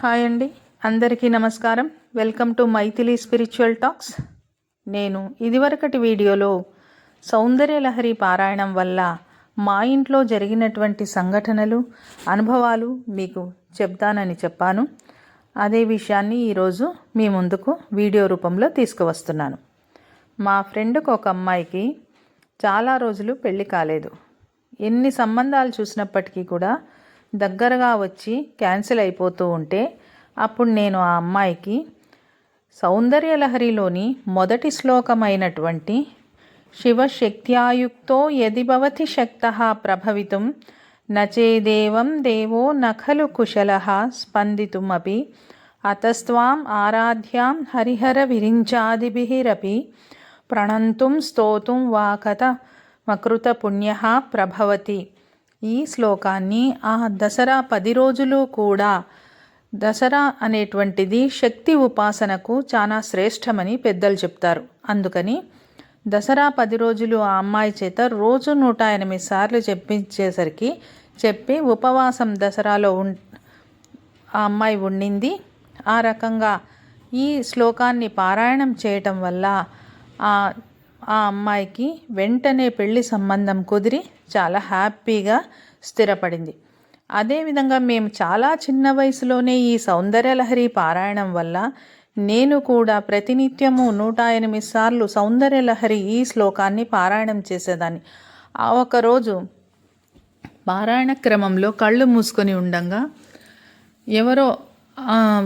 Hi అండి. అందరికీ నమస్కారం. Welcome to Mythili spiritual talks. నేను ఇదివరకటి వీడియోలో సౌందర్యలహరి పారాయణం వల్ల మా ఇంట్లో జరిగినటువంటి సంఘటనలు అనుభవాలు మీకు చెప్తానని చెప్పాను. అదే విషయాన్ని ఈరోజు మీ ముందుకు వీడియో రూపంలో తీసుకువస్తున్నాను. మా ఫ్రెండ్కి ఒక అమ్మాయికి చాలా రోజులు పెళ్ళి కాలేదు. ఎన్ని సంబంధాలు చూసినప్పటికీ కూడా దగ్గరగా వచ్చి క్యాన్సిల్ అయిపోతూ ఉంటే అప్పుడు నేను ఆ అమ్మాయికి సౌందర్యలహరిలోని మొదటి శ్లోకమైనటువంటి శివశక్త్యాయుక్తో యది భవతి శక్త ప్రభవితుం నచేదేవం దేవో నఖలు కుశల స్పందితుమపి అతస్వాం ఆరాధ్యాం హరిహర విరించాదిభిరపి ప్రణంతుం స్తోతుం వా కథ మకృత పుణ్య ప్రభవతి. ఈ శ్లోకాన్ని ఆ దసరా పది రోజులు కూడా దసరా అనేటువంటిది శక్తి ఉపాసనకు చాలా శ్రేష్టమని పెద్దలు చెప్తారు. అందుకని దసరా పది రోజులు ఆ అమ్మాయి చేత రోజు నూట ఎనిమిది సార్లు చెప్పించేసరికి చెప్పి ఉపవాసం దసరాలో ఉం ఆ అమ్మాయి ఉండింది. ఆ రకంగా ఈ శ్లోకాన్ని పారాయణం చేయటం వల్ల ఆ ఆ అమ్మాయికి వెంటనే పెళ్ళి సంబంధం కుదిరి చాలా హ్యాపీగా స్థిరపడింది. అదేవిధంగా మేము చాలా చిన్న వయసులోనే ఈ సౌందర్యలహరి పారాయణం వల్ల నేను కూడా ప్రతినిత్యము నూట ఎనిమిది సార్లు సౌందర్యలహరి ఈ శ్లోకాన్ని పారాయణం చేసేదాన్ని. ఆ ఒకరోజు పారాయణ క్రమంలో కళ్ళు మూసుకొని ఉండంగా ఎవరో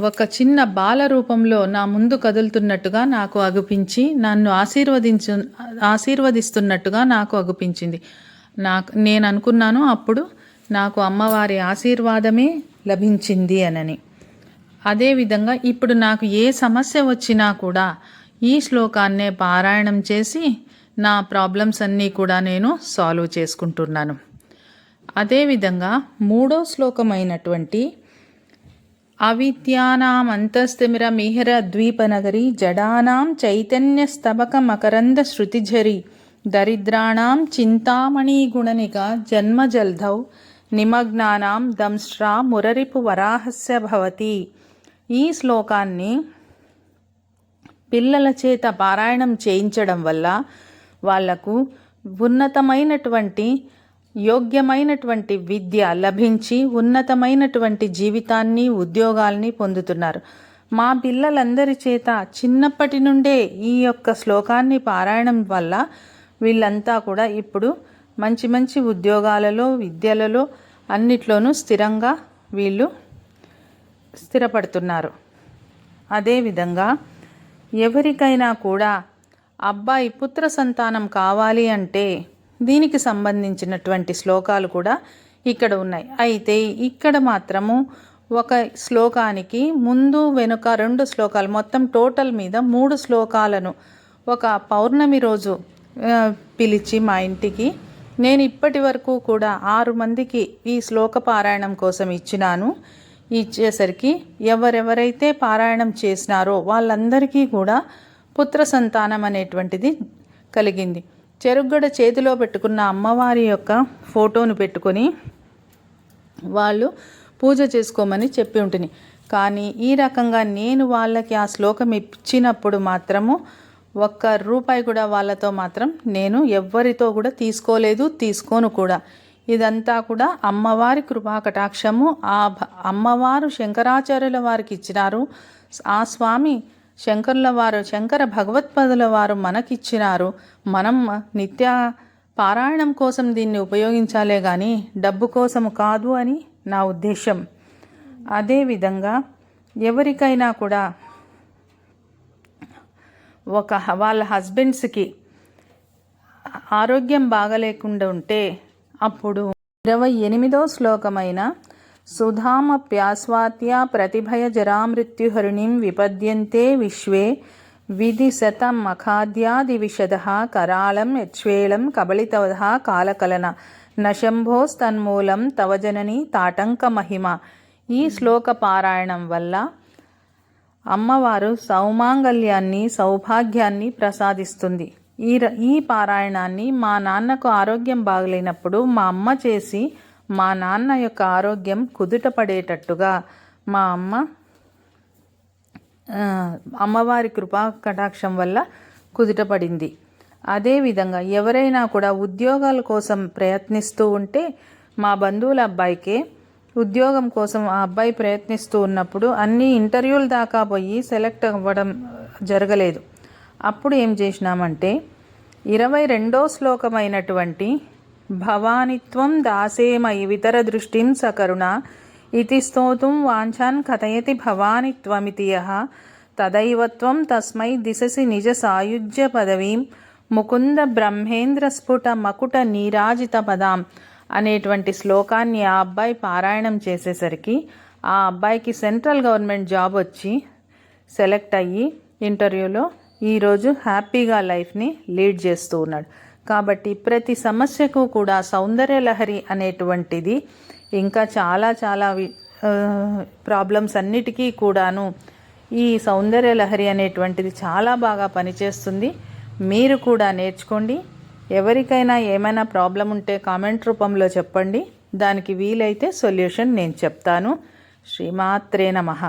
ఒక చిన్న బాల రూపంలో నా ముందు కదులుతున్నట్టుగా నాకు అగుపించి నన్ను ఆశీర్వదించు ఆశీర్వదిస్తున్నట్టుగా నాకు అగుపించింది. నాకు నేను అనుకున్నాను అప్పుడు నాకు అమ్మవారి ఆశీర్వాదమే లభించింది అనని. అదేవిధంగా ఇప్పుడు నాకు ఏ సమస్య వచ్చినా కూడా ఈ శ్లోకాన్నే పారాయణం చేసి నా ప్రాబ్లమ్స్ అన్నీ కూడా నేను సాల్వ్ చేసుకుంటున్నాను. అదేవిధంగా మూడో శ్లోకమైనటువంటి అవిద్యానామంతస్థిమిర మిహిర ద్వీపనగరి జడానాం చైతన్య స్తబక మకరంద శృతిఝరి దరిద్రాణం చింతామణి గుణనిక జన్మజల్ధౌ నిమగ్నానాం దంశ్రా మురరిపు వరాహస్య భవతి. ఈ శ్లోకాన్ని పిల్లల చేత పారాయణం చేయించడం వల్ల వాళ్ళకు ఉన్నతమైనటువంటి యోగ్యమైనటువంటి విద్య లభించి ఉన్నతమైనటువంటి జీవితాన్ని ఉద్యోగాల్ని పొందుతున్నారు. మా పిల్లలందరి చేత చిన్నప్పటి నుండే ఈ యొక్క శ్లోకాన్ని పారాయణం వల్ల వీళ్ళంతా కూడా ఇప్పుడు మంచి మంచి ఉద్యోగాలలో విద్యలలో అన్నిట్లోనూ స్థిరంగా వీళ్ళు స్థిరపడుతున్నారు. అదేవిధంగా ఎవరికైనా కూడా అబ్బాయి పుత్ర సంతానం కావాలి అంటే దీనికి సంబంధించినటువంటి శ్లోకాలు కూడా ఇక్కడ ఉన్నాయి. అయితే ఇక్కడ మాత్రము ఒక శ్లోకానికి ముందు వెనుక రెండు శ్లోకాలు మొత్తం టోటల్ మీద మూడు శ్లోకాలను ఒక పౌర్ణమి రోజు పిలిచి మా ఇంటికి. నేను ఇప్పటి వరకు కూడా ఆరు మందికి ఈ శ్లోక పారాయణం కోసం ఇచ్చినాను. ఇచ్చేసరికి ఎవరెవరైతే పారాయణం చేసినారో వాళ్ళందరికీ కూడా పుత్ర సంతానం అనేటువంటిది కలిగింది. చెరుగ్గడ చేతిలో పెట్టుకున్న అమ్మవారి యొక్క ఫోటోను పెట్టుకొని వాళ్ళు పూజ చేసుకోమని చెప్పి ఉంటుంది కానీ ఈ రకంగా నేను వాళ్ళకి ఆ శ్లోకం ఇచ్చినప్పుడు మాత్రము ఒక్క రూపాయి కూడా వాళ్ళతో మాత్రం నేను ఎవ్వరితో కూడా తీసుకోలేదు తీసుకోను కూడా. ఇదంతా కూడా అమ్మవారి కృపా కటాక్షము. ఆ అమ్మవారు శంకరాచార్యుల వారికి ఇచ్చినారు. ఆ స్వామి శంకరుల వారు శంకర భగవత్పదుల వారు మనకిచ్చినారు. మనం నిత్య పారాయణం కోసం దీన్ని ఉపయోగించాలే కానీ డబ్బు కోసం కాదు అని నా ఉద్దేశం అదేవిధంగా ఎవరికైనా కూడా ఒక వాళ్ళ హస్బెండ్స్కి ఆరోగ్యం బాగలేకుండా ఉంటే అప్పుడు ఇరవై ఎనిమిదో శ్లోకమైన సుధామప్యాస్వాత్య ప్రతిభయ జరామృత్యుహరిణిం విపద్యంతే విశ్వే విధి శతం మఖాద్యాది కరాళం యచ్వేళం కబళితవధ కాలకలన నశంభోస్తన్మూలం తవ జనని తాటంక మహిమ ఈ శ్లోక పారాయణం వల్ల అమ్మవారు సౌమాంగల్యాన్ని సౌభాగ్యాన్ని ప్రసాదిస్తుంది ఈ ఈ పారాయణాన్ని మా నాన్నకు ఆరోగ్యం బాగలేనప్పుడు మా అమ్మ చేసి మా నాన్న యొక్క ఆరోగ్యం కుదుట పడేటట్టుగా మా అమ్మ అమ్మవారి కృపా కటాక్షం వల్ల కుదుటపడింది అదేవిధంగా ఎవరైనా కూడా ఉద్యోగాల కోసం ప్రయత్నిస్తూ ఉంటే మా బంధువుల అబ్బాయికే ఉద్యోగం కోసం ఆ అబ్బాయి ప్రయత్నిస్తూ ఉన్నప్పుడు అన్ని ఇంటర్వ్యూలు దాకా పోయి సెలెక్ట్ అవ్వడం జరగలేదు. అప్పుడు ఏం చేసినామంటే ఇరవై రెండో శ్లోకమైనటువంటి భవానిత్వం దాసేమయి వితర దృష్టిం సకరుణ ఇతి స్తోతుం వాంఛాన్ కథయతి భవానిత్వమితి యః. తదైవత్వం తస్మై దిశసి నిజ సాయుజ్య పదవీం. ముకుంద బ్రహ్మేంద్ర స్ఫుట మకుట నీరాజిత పదాం అనేటువంటి శ్లోకాన్ని ఆ అబ్బాయి పారాయణం చేసేసరికి ఆ అబ్బాయికి సెంట్రల్ గవర్నమెంట్ జాబ్ వచ్చి సెలెక్ట్ అయ్యి ఇంటర్వ్యూలో ఈరోజు హ్యాపీగా లైఫ్ని లీడ్ చేస్తూ ఉన్నాడు. కాబట్టి ప్రతి సమస్యకు కూడా సౌందర్య లహరి అనేటువంటిది ఇంకా చాలా చాలా ప్రాబ్లమ్స్ అన్నిటికీ కూడాను ఈ సౌందర్య లహరి అనేటువంటిది చాలా బాగా పనిచేస్తుంది. మీరు కూడా నేర్చుకోండి. ఎవరికైనా ఏమైనా ప్రాబ్లం ఉంటే కామెంట్ రూపంలో చెప్పండి. దానికి వీలైతే సొల్యూషన్ నేను చెప్తాను. శ్రీమాత్రే నమః.